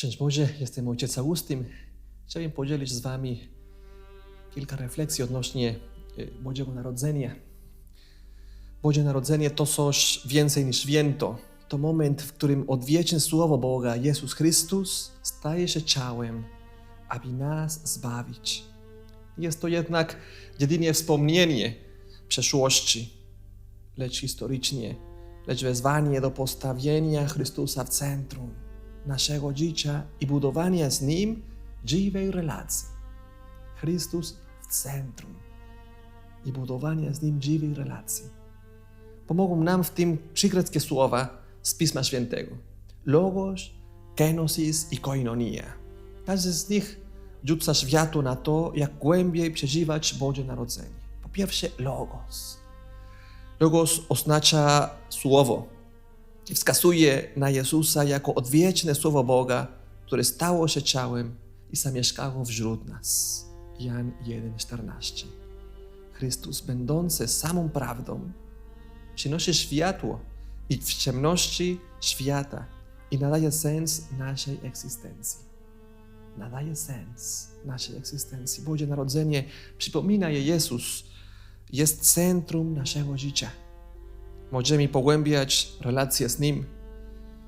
Szczęść Boże, jestem ojciec Augustyn. Chciałem podzielić z Wami kilka refleksji odnośnie y, Bożego Narodzenia. Boże Narodzenie to coś więcej niż święto. To moment, w którym odwieczne Słowo Boga, Jezus Chrystus, staje się ciałem, aby nas zbawić. Jest to jednak jedynie wspomnienie przeszłości, lecz historycznie, lecz wezwanie do postawienia Chrystusa w centrum naszego życia i budowania z Nim żywej relacji. Chrystus w centrum i budowania z Nim żywej relacji. Pomogą nam w tym trzy greckie słowa z Pisma Świętego. Logos, kenosis i koinonia. Każdy z nich rzuca światło na to, jak głębiej przeżywać Boże Narodzenie. Po pierwsze, logos. Logos oznacza słowo, i wskazuje na Jezusa jako odwieczne Słowo Boga, które stało się ciałem i zamieszkało wśród nas. Jan 1,14. Chrystus, będący samą prawdą, przynosi światło i w ciemności świata i nadaje sens naszej egzystencji. Nadaje sens naszej egzystencji. Boże Narodzenie przypomina je Jezus, jest centrum naszego życia. Możemy pogłębiać relacje z Nim,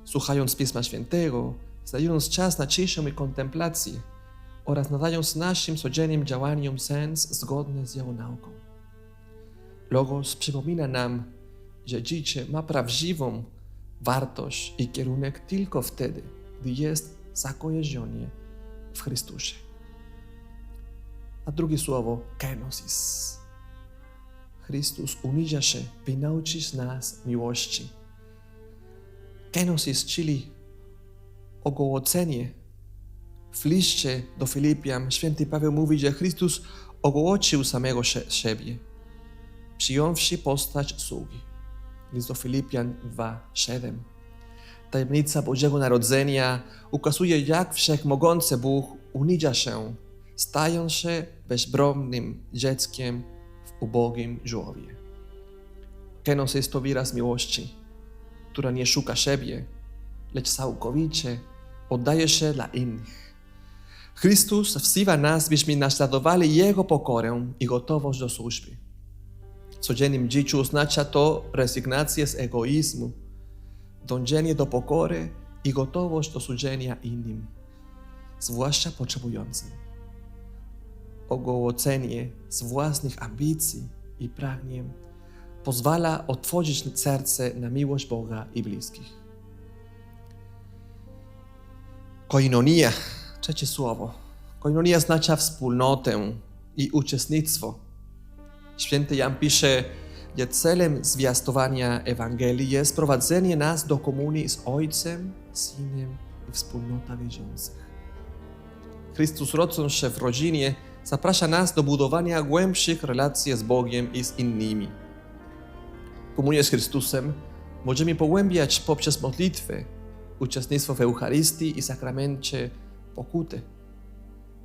słuchając Pisma Świętego, znajdując czas na ciszę i kontemplację oraz nadając naszym codziennym działaniom sens zgodny z Jego nauką. Logos przypomina nam, że życie ma prawdziwą wartość i kierunek tylko wtedy, gdy jest zakojarzone w Chrystusie. A drugie słowo, kenosis. Chrystus uniża się, by nauczyć nas miłości. Kenosis, czyli ogołocenie. W liście do Filipian święty Paweł mówi, że Chrystus ogołocił samego siebie, przyjąwszy postać sługi. List do Filipian 2:7. Tajemnica Bożego Narodzenia ukazuje, jak wszechmogący Bóg uniża się, stając się bezbronnym dzieckiem ubogim żłowie. Kenos jest to wyraz miłości, która nie szuka siebie, lecz całkowicie oddaje się dla innych. Chrystus wzywa nas, byśmy naśladowali Jego pokorę i gotowość do służby. W codziennym życiu oznacza to rezygnację z egoizmu, dążenie do pokory i gotowość do służenia innym, zwłaszcza potrzebującym ogołocenie z własnych ambicji i pragnień pozwala otworzyć serce na miłość Boga i bliskich. Koinonia, trzecie słowo. Koinonia oznacza wspólnotę i uczestnictwo. Święty Jan pisze, że celem zwiastowania Ewangelii jest prowadzenie nas do komunii z Ojcem, Synem i wspólnota wierzących. Chrystus rodząc się w rodzinie zaprasza nas do budowania głębszych relacji z Bogiem i z innymi. Komunię z Chrystusem możemy pogłębiać poprzez modlitwę, uczestnictwo w Eucharystii i sakramencie pokuty.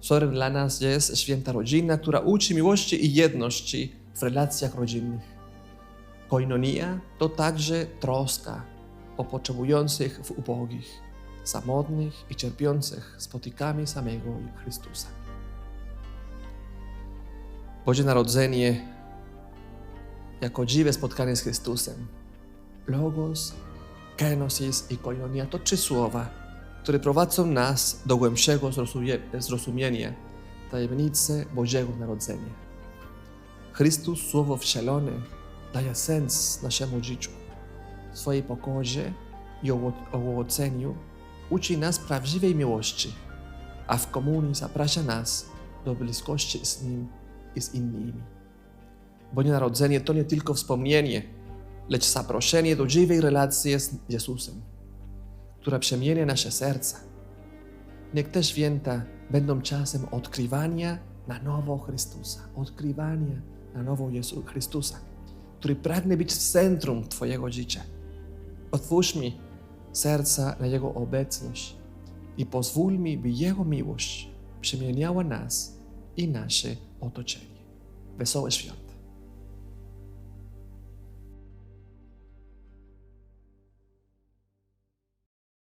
Wzorem dla nas jest święta rodzina, która uczy miłości i jedności w relacjach rodzinnych. Koinonia to także troska o potrzebujących w ubogich, samotnych i cierpiących spotykamy samego Chrystusa. Boże Narodzenie jako dziwe spotkanie z Chrystusem. Logos, kenosis i koinonia to trzy słowa, które prowadzą nas do głębszego zrozumienia tajemnicy Bożego Narodzenia. Chrystus, Słowo wcielone, daje sens naszemu życiu. W swojej pokorze i ołoceniu uczy nas prawdziwej miłości, a w komunii zaprasza nas do bliskości z Nim z innymi. Boże Narodzenie to nie tylko wspomnienie, lecz zaproszenie do żywej relacji z Jezusem, która przemienia nasze serca. Niech te święta będą czasem odkrywania na nowo Chrystusa, odkrywania na nowo Jezu Chrystusa, który pragnie być w centrum Twojego życia. Otwórz mi serca na Jego obecność i pozwól mi, by Jego miłość przemieniała nas i nasze autoqenje. Beso e shfjallë.